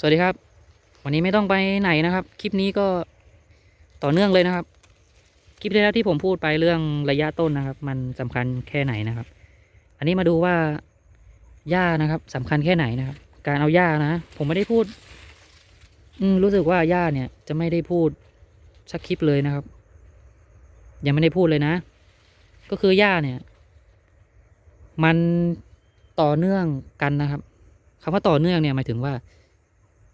สวัสดีครับ วันนี้ไม่ต้องไปไหนนะครับ คลิปนี้ก็ต่อเนื่องเลยนะครับ คลิปที่แล้วที่ผมพูดไปเรื่องระยะต้นนะครับ มันสำคัญแค่ไหนนะครับ อันนี้มาดูว่าหญ้านะครับสำคัญแค่ไหนนะครับ การเอาหญ้านะ ผมไม่ได้พูด อืรู้สึกว่าหญ้าเนี่ย จะไม่ได้พูดสักคลิปเลยนะครับ ยังไม่ได้พูดเลยนะ ก็คือหญ้าเนี่ย มันต่อเนื่องกันนะครับคำว่าต่อเนื่องเนี่ยหมายถึงว่า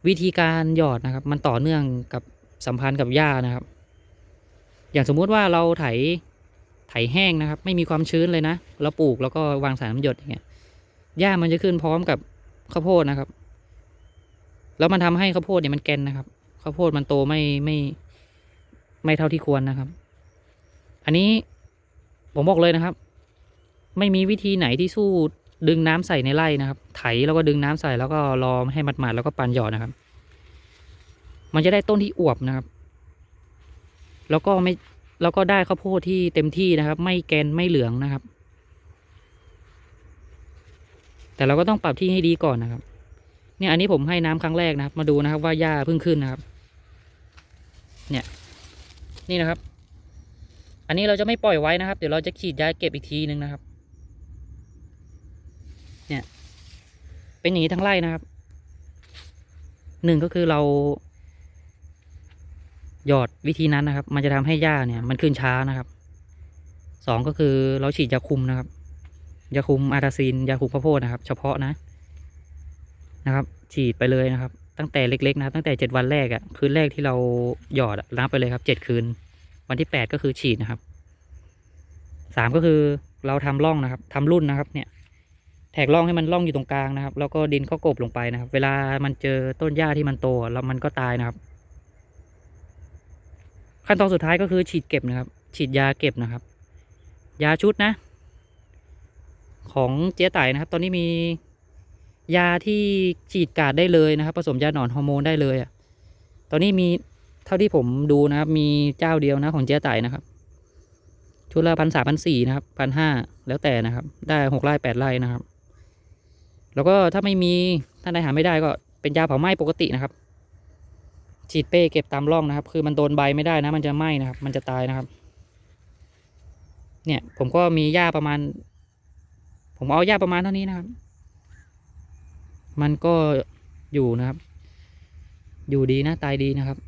วิธีการหยอดนะครับ มันต่อเนื่องกับสัมพันธ์กับหญ้านะครับ อย่างสมมุติว่าเราไถไถแห้งนะครับ ไม่มีความชื้นเลยนะเราปลูกแล้วก็วางสารน้ำหยดอย่างเงี้ยหญ้ามันจะขึ้นพร้อมกับข้าวโพดนะครับ แล้วมันทำให้ข้าวโพดเนี่ยมันแกนนะครับข้าวโพดมันโตไม่ไม่ไม่เท่าที่ควรนะครับ อันนี้ผมบอกเลยนะครับ ไม่มีวิธีไหนที่สู้ ดึงน้ำใส่ในไร่นะครับ ไถแล้วก็ดึงน้ำใส่แล้วก็รอให้มัดๆแล้วก็ปันหยอดนะครับ มันจะได้ต้นที่อวบนะครับ แล้วก็ไม่แล้วก็ได้ข้าวโพดที่เต็มที่นะครับ ไม่แกนไม่เหลืองนะครับ แต่เราก็ต้องปรับที่ให้ดีก่อนนะครับ เนี่ยอันนี้ผมให้น้ำครั้งแรกนะครับ มาดูนะครับว่าหญ้าเพิ่งขึ้นนะครับ เนี่ย นี่นะครับ อันนี้เราจะไม่ปล่อยไว้นะครับ เดี๋ยวเราจะขีดยาเก็บอีกทีนึงนะครับ เนี่ย เป็นอย่างนี้ทั้งไร่นะครับหนึ่งก็คือเรา หยอดวิธีนั้นนะครับ มันจะทำให้หญ้าเนี่ย มันขึ้นช้านะครับสองก็คือเราฉีดยาคุมนะครับยาคุมอาตาซีนยาคุมข้าวโพดนะครับ เฉพาะนะนะครับ ฉีดไปเลยนะครับ ตั้งแต่เล็ก ๆ นะครับ ตั้งแต่เจ็ดวันแรกอะ่ะคืนแรกที่เราหยอดอะนับไปเลยครับเจ็ดคืน วันที่แปดก็คือฉีดนะครับสามก็คือเราทำร่องนะครับทำรุ่นนะครับ เนี่ย แถกร่องให้มันร่องอยู่ตรงกลางนะครับ แล้วก็ดินก็กบลงไปนะครับ เวลามันเจอต้นหญ้าที่มันโตแล้วมันก็ตายนะครับ ขั้นตอนสุดท้ายก็คือฉีดเก็บนะครับ ฉีดยาเก็บนะครับ ยาชุดนะ ของเจ๊ไต่นะครับ ตอนนี้มียาที่ฉีดกาดได้เลยนะครับ ผสมยาหนอนฮอร์โมนได้เลยอะตอนนี้มีเท่าที่ผมดูนะครับ มีเจ้าเดียวนะของเจ๊ไต่นะครับชุดละพันสามพันสี่นะครับพันห้าแล้วแต่นะครับ ได้หกไร่แปดไร่นะครับ แล้วก็ถ้าไม่มีถ้าใดหาไม่ได้ก็เป็นยาเผาไหม้ปกตินะครับ ฉีดเป้เก็บตามร่องนะครับ คือมันโดนใบไม่ได้นะ มันจะไหม้นะครับ มันจะตายนะครับ เนี่ย ผมก็มีหญ้าประมาณ ผมเอาหญ้าประมาณเท่านี้นะครับ มันก็อยู่นะครับ อยู่ดีนะตายดีนะครับ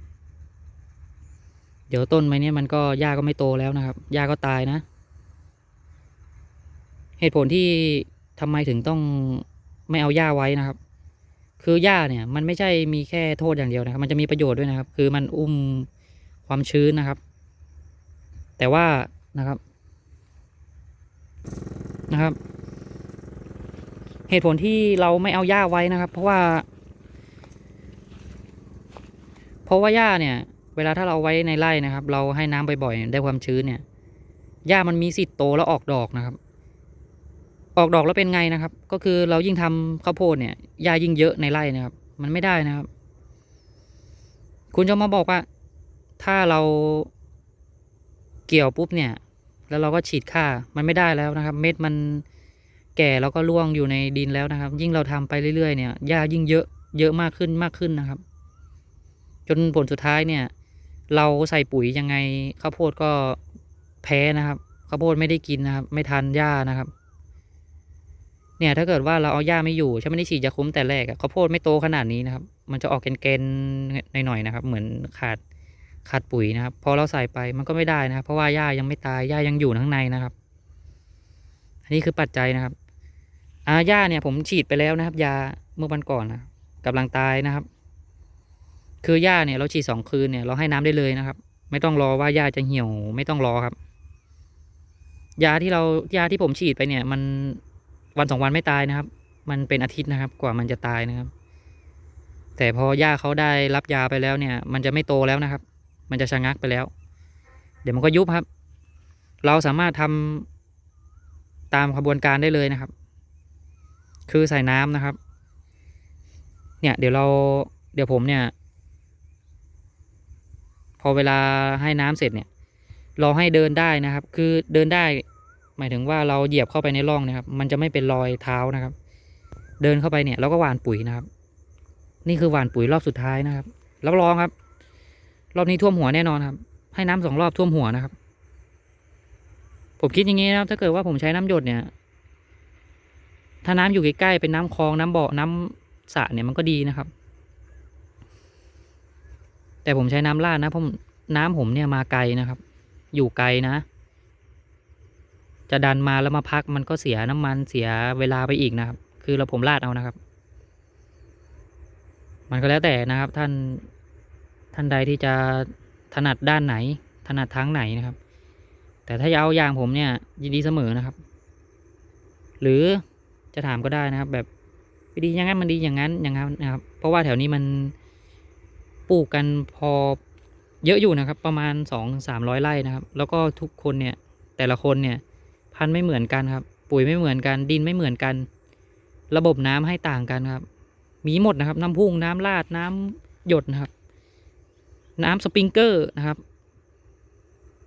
เดี๋ยวต้นไม้นี้มันก็หญ้าก็ไม่โตแล้วนะครับหญ้าก็ตายนะ เหตุผลที่ทำไมถึงต้อง ไม่เอาหญ้าไว้นะครับ คือหญ้าเนี่ยมันไม่ใช่มีแค่โทษอย่างเดียวนะครับ มันจะมีประโยชน์ด้วยนะครับ คือมันอุ้มความชื้นนะครับ แต่ว่านะครับนะครับ เหตุผลที่เราไม่เอาหญ้าไว้นะครับ เพราะว่า เพราะว่าหญ้าเนี่ย เวลาถ้าเราไว้ในไร่นะครับ เราให้น้ำบ่อยๆได้ความชื้นเนี่ยหญ้ามันมีสิทธิ์โตแล้วออกดอกนะครับ ออกดอกแล้วเป็นไงนะครับ ก็คือเรายิ่งทำข้าวโพดเนี่ยหญ้ายิ่งเยอะในไร่นะครับ มันไม่ได้นะครับ คุณจะมาบอกว่า ถ้าเราเกี่ยวปุ๊บเนี่ย แล้วเราก็ฉีดค่ามันไม่ได้แล้วนะครับ เม็ดมันแก่แล้วก็ร่วงอยู่ในดินแล้วนะครับ ยิ่งเราทำไปเรื่อยๆเนี่ยหญ้ายิ่งเยอะเยอะมากขึ้นมากขึ้นนะครับ จนผลสุดท้ายเนี่ย เราใส่ปุ๋ยยังไงข้าวโพดก็แพ้นะครับข้าวโพดไม่ได้กินนะครับ ไม่ทันหญ้านะครับ เนี่ยถ้าเกิดว่าเราเอาหญ้าไม่อยู่ฉันไม่ได้ฉีดยาคุ้มแต่แรกอะข้าวโพดไม่โตขนาดนี้นะครับ มันจะออกแกนๆหน่อยๆนะครับ เหมือนขาดขาดปุ๋ยนะครับ พอเราใส่ไปมันก็ไม่ได้นะครับ เพราะว่าหญ้ายังไม่ตายหญ้ายังอยู่ข้างในนะครับ อันนี้คือปัจจัยนะครับอาหญ้าเนี่ยผมฉีดไปแล้วนะครับ ยาเมื่อวันก่อนนะกำลังตายนะครับ คือหญ้าเนี่ยเราฉีดสองคืนเนี่ยเราให้น้ำได้เลยนะครับ ไม่ต้องรอว่าหญ้าจะเหี่ยวไม่ต้องรอครับ ยาที่เรายาที่ผมฉีดไปเนี่ย มัน วันสองวันไม่ตายนะครับ มันเป็นอาทิตย์นะครับ กว่ามันจะตายนะครับ แต่พอหญ้าเขาได้รับยาไปแล้วเนี่ย มันจะไม่โตแล้วนะครับ มันจะชะงักไปแล้ว เดี๋ยวมันก็ยุบครับ เราสามารถทำตามขบวนการได้เลยนะครับ คือใส่น้ำนะครับ เนี่ยเดี๋ยวเราเดี๋ยวผมเนี่ย พอเวลาให้น้ำเสร็จเนี่ย เราให้เดินได้นะครับ คือเดินได้ หมายถึงว่าเราเหยียบเข้าไปในร่องนะครับ มันจะไม่เป็นรอยเท้านะครับ เดินเข้าไปเนี่ยเราก็หว่านปุ๋ยนะครับ นี่คือหว่านปุ๋ยรอบสุดท้ายนะครับรับรองครับ รอบนี้ท่วมหัวแน่นอนครับ ให้น้ำสองรอบท่วมหัวนะครับ ผมคิดอย่างนี้นะครับ ถ้าเกิดว่าผมใช้น้ำหยดเนี่ย ถ้าน้ำอยู่ใกล้ๆเป็นน้ำคลองน้ำบ่อน้ำสระเนี่ยมันก็ดีนะครับ แต่ผมใช้น้ำลาดนะเพราะน้ำผมเนี่ยมาไกลนะครับ อยู่ไกลนะ จะดันมาแล้วมาพักมันก็เสียน้ำมันเสียเวลาไปอีกนะครับ คือเราผมลาดเอานะครับ มันก็แล้วแต่นะครับ ท่านท่านใดที่จะถนัดด้านไหน ถนัดทางไหนนะครับ แต่ถ้าจะเอาอย่างผมเนี่ย ยินดีเสมอนะครับ หรือจะถามก็ได้นะครับ แบบดีอย่างนั้นมันดีอย่างนั้นอย่างนั้นนะครับ เพราะว่าแถวนี้มันปลูกกันพอเยอะอยู่นะครับ ประมาณสองสามร้อยไร่นะครับ แล้วก็ทุกคนเนี่ยแต่ละคนเนี่ย พันธุ์ไม่เหมือนกันครับ ปุ๋ยไม่เหมือนกัน ดินไม่เหมือนกัน ระบบน้ำให้ต่างกันครับ มีหมดนะครับ น้ำพุ่งน้ำลาดน้ำหยดนะครับ น้ำสปริงเกอร์นะครับ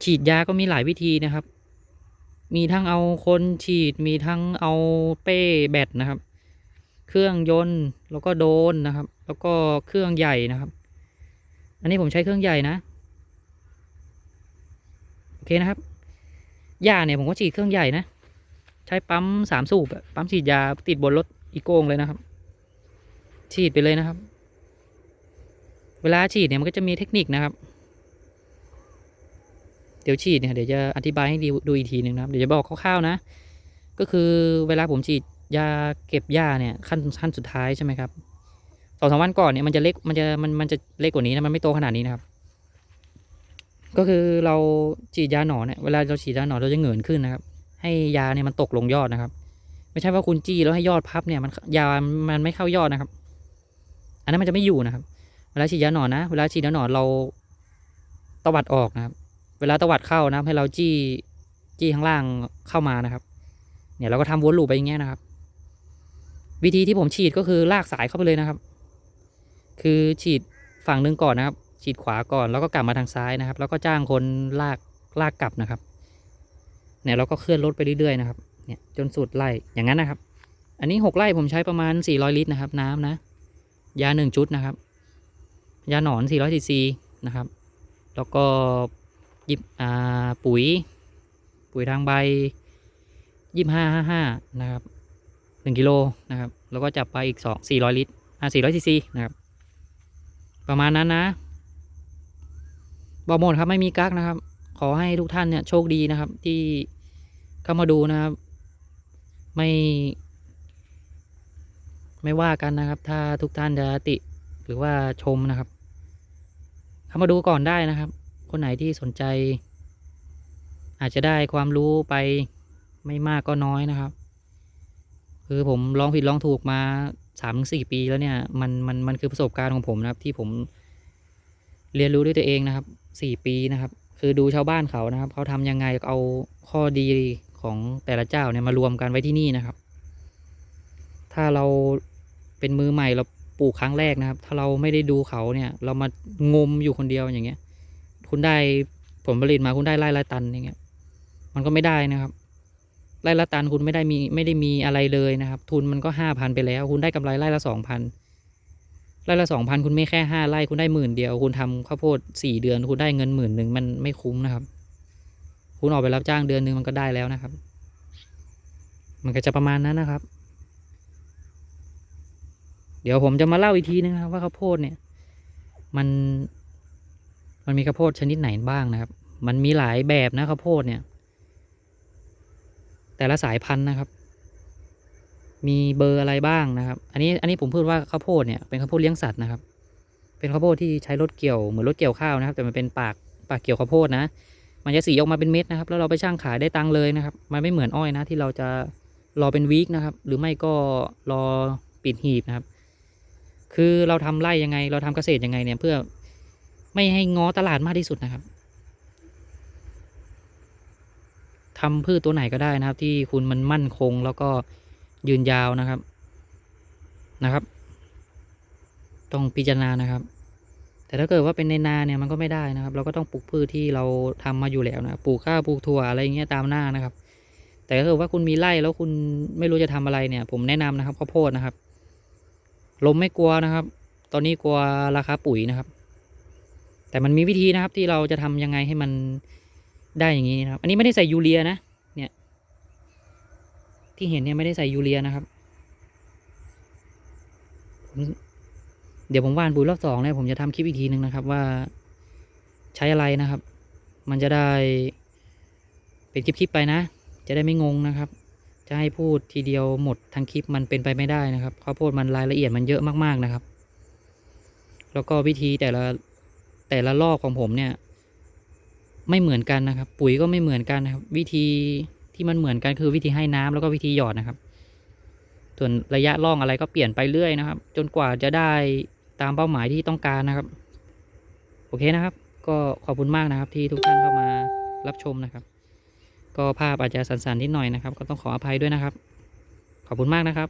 ฉีดยาก็มีหลายวิธีนะครับ มีทั้งเอาคนฉีด มีทั้งเอาเป้แบตนะครับ เครื่องยนต์แล้วก็โดนนะครับ แล้วก็เครื่องใหญ่นะครับ อันนี้ผมใช้เครื่องใหญ่นะ โอเคนะครับ ยาเนี่ยผมก็ฉีดเครื่องใหญ่นะ ใช้ปั๊มสามสูบปั๊มฉีดยาติดบนรถอีโก้งเลยนะครับ ฉีดไปเลยนะครับ เวลาฉีดเนี่ยมันก็จะมีเทคนิคนะครับ เดี๋ยวฉีดเนี่ยเดี๋ยวจะอธิบายให้ดูดูอีกทีหนึ่งนะครับ เดี๋ยวจะบอกคร่าวๆนะ ก็คือเวลาผมฉีดยาเก็บหญ้าเนี่ยขั้นขั้นสุดท้ายใช่ไหมครับสองสามวันก่อนเนี่ยมันจะเล็กมันจะมันมันจะเล็กกว่านี้นะมันไม่โตขนาดนี้นะครับ ก็คือเราฉีดยาหนอนเนี่ยเวลาเราฉีดยาหนอนเราจะเหงินขึ้นนะครับ ให้ยาเนี่ยมันตกลงยอดนะครับ ไม่ใช่ว่าคุณจี้แล้วให้ยอดพับเนี่ยมันยามันไม่เข้ายอดนะครับ อันนั้นมันจะไม่อยู่นะครับ เวลาฉีดยาหนอนนะ เวลาฉีดยาหนอนเราตวัดออกนะครับ เวลาตวัดเข้านะครับให้เราจี้จี้ข้างล่างเข้ามานะครับ เนี่ยเราก็ทำวนลูปไปอย่างเงี้ยนะครับ วิธีที่ผมฉีดก็คือลากสายเข้าไปเลยนะครับ คือฉีดฝั่งหนึ่งก่อนนะครับ ฉีดขวาก่อนแล้วก็กลับมาทางซ้ายนะครับ แล้วก็จ้างคนลากลากกลับนะครับ เนี่ยเราก็เคลื่อนรถไปเรื่อยๆนะครับเนี่ยจนสุดไร่อย่างนั้นนะครับ อันนี้หกไร่ผมใช้ประมาณสี่ร้อยลิตรนะครับ น้ำนะ ยาหนึ่งชุดนะครับ ยาหนอน400ซีซีนะครับ แล้วก็ยิบอ่าปุ๋ย ปุ๋ยทางใบยี่ห้าห้าห้านะครับหนึ่งกิโลนะครับ แล้วก็จับไปอีกสองสี่ร้อยลิตรอ่าสี่ร้อยซีซีนะครับ ประมาณนั้นนะ บอกหมดครับไม่มีกักนะครับ ขอให้ทุกท่านเนี่ยโชคดีนะครับ ที่เข้ามาดูนะครับ ไม่ ไม่ว่ากันนะครับ ถ้าทุกท่านจะติหรือว่าชมนะครับ เข้ามาดูก่อนได้นะครับ คนไหนที่สนใจ อาจจะได้ความรู้ไปไม่มากก็น้อยนะครับ คือผมลองผิดลองถูกมาสามถึงสี่ปีแล้วเนี่ยมันมันมันคือประสบการณ์ของผมนะครับ ที่ผมเรียนรู้ด้วยตัวเองนะครับ สี่ปีนะครับ คือดูชาวบ้านเขานะครับ เขาทำยังไงเอาข้อดีของแต่ละเจ้าเนี่ยมารวมกันไว้ที่นี่นะครับ ถ้าเราเป็นมือใหม่เราปลูกครั้งแรกนะครับ ถ้าเราไม่ได้ดูเขาเนี่ย เรามางมอยู่คนเดียวอย่างเงี้ย คุณได้ผลผลิตมาคุณได้ไร่ละตันอย่างเงี้ย มันก็ไม่ได้นะครับไร่ละตันคุณไม่ได้มีไม่ได้มีอะไรเลยนะครับ ทุนมันก็ห้าพันไปแล้ว คุณได้กำไรไร่ละสองพัน ไร่ละสองพันคุณไม่แค่ห้าไร่คุณได้หมื่นเดียว คุณทำข้าวโพดสี่เดือน คุณได้เงินหมื่นหนึ่งมันไม่คุ้มนะครับ คุณออกไปรับจ้างเดือนหนึ่งมันก็ได้แล้วนะครับ มันก็จะประมาณนั้นนะครับ เดี๋ยวผมจะมาเล่าอีกทีนึงครับว่าข้าวโพดเนี่ย มันมันมีข้าวโพดชนิดไหนบ้างนะครับ มันมีหลายแบบนะข้าวโพดเนี่ย แต่ละสายพันธุ์นะครับ มีเบอร์อะไรบ้างนะครับ อันนี้อันนี้ผมพูดว่าข้าวโพดเนี่ยเป็นข้าวโพดเลี้ยงสัตว์นะครับ เป็นข้าวโพดที่ใช้รถเกี่ยวเหมือนรถเกี่ยวข้าวนะครับ แต่มันเป็นปากปากเกี่ยวข้าวโพดนะ มันจะสีออกมาเป็นเม็ดนะครับ แล้วเราไปช่างขายได้ตังเลยนะครับ มันไม่เหมือนอ้อยนะที่เราจะรอเป็นวีคนะครับ หรือไม่ก็รอปิดหีบนะครับ คือเราทำไร่ยังไง เราทำเกษตรยังไงเนี่ยเพื่อไม่ให้ง้อตลาดมากที่สุดนะครับทำพืชตัวไหนก็ได้นะครับ ที่คุณมันมั่นคงแล้วก็ ยืนยาวนะครับนะครับ ต้องพิจารณานะครับ แต่ถ้าเกิดว่าเป็นในนาเนี่ยมันก็ไม่ได้นะครับ เราก็ต้องปลูกพืชที่เราทำมาอยู่แล้วนะปลูกข้าวปลูกถั่วอะไรอย่างเงี้ยตามหน้านะครับ แต่ถ้าเกิดว่าคุณมีไร่แล้วคุณไม่รู้จะทำอะไรเนี่ย ผมแนะนำนะครับข้าวโพดนะครับลมไม่กลัวนะครับ ตอนนี้กลัวราคาปุ๋ยนะครับ แต่มันมีวิธีนะครับที่เราจะทำยังไงให้มันได้อย่างนี้นะครับ อันนี้ไม่ได้ใส่ยูเรียนะ ที่เห็นเนี่ยไม่ได้ใส่ยูเรียนะครับผมเดี๋ยวผมว่านปุ๋ยรอบสองเนี่ยผมจะทำคลิปอีกทีหนึ่งนะครับว่าใช้อะไรนะครับ มันจะได้เป็นคลิปๆไปนะ จะได้ไม่งงนะครับ จะให้พูดทีเดียวหมดทั้งคลิปมันเป็นไปไม่ได้นะครับข้าวโพดมันรายละเอียดมันเยอะมากๆนะครับ แล้วก็วิธีแต่ละแต่ละรอบของผมเนี่ย ไม่เหมือนกันนะครับ ปุ๋ยก็ไม่เหมือนกันนะครับ วิธี ที่มันเหมือนกันคือวิธีให้น้ำแล้วก็วิธีหยอดนะครับ ส่วนระยะล่องอะไรก็เปลี่ยนไปเรื่อยนะครับ จนกว่าจะได้ตามเป้าหมายที่ต้องการนะครับ โอเคนะครับ ก็ขอบคุณมากนะครับ ที่ทุกท่านเข้ามารับชมนะครับ ก็ภาพอาจจะสั่นๆนิดหน่อยนะครับ ก็ต้องขออภัยด้วยนะครับ ขอบคุณมากนะครับ